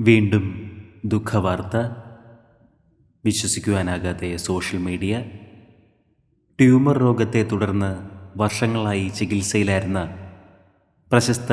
വീണ്ടും ദുഃഖവാർത്ത വിശ്വസിക്കുവാനാകാത്ത സോഷ്യൽ മീഡിയ. ട്യൂമർ രോഗത്തെ തുടർന്ന് വർഷങ്ങളായി ചികിത്സയിലായിരുന്ന പ്രശസ്ത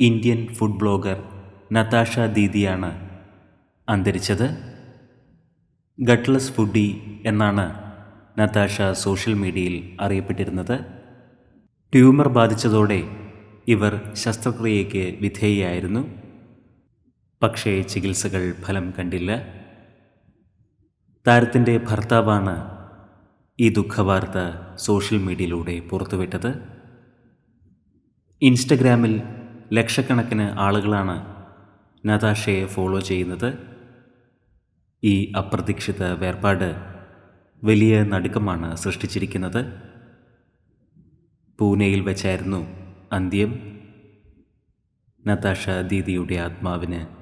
ഇന്ത്യൻ ഫുഡ് ബ്ലോഗർ നതാഷ ദീദിയാണ് അന്തരിച്ചത്. ഗട്ട്ലെസ് ഫുഡി എന്നാണ് നതാഷ സോഷ്യൽ മീഡിയയിൽ അറിയപ്പെട്ടിരുന്നത്. ട്യൂമർ ബാധിച്ചതോടെ ഇവർ ശസ്ത്രക്രിയയ്ക്ക് വിധേയയായിരുന്നു. പക്ഷേ ചികിത്സകൾ ഫലം കണ്ടില്ല. താരത്തിന്റെ ഭർത്താവാണ് ഈ ദുഃഖവാർത്ത സോഷ്യൽ മീഡിയയിലൂടെ പുറത്തുവിട്ടത്. ഇൻസ്റ്റഗ്രാമിൽ ലക്ഷക്കണക്കിന് ആളുകളാണ് നതാഷയെ ഫോളോ ചെയ്യുന്നത്. ഈ അപ്രതീക്ഷിത വേർപാട് വലിയ നടുക്കമാണ് സൃഷ്ടിച്ചിരിക്കുന്നത്. പൂനെയിൽ വെച്ചായിരുന്നു അന്ത്യം. നതാഷ ദീദിയുടെ ആത്മാവിന്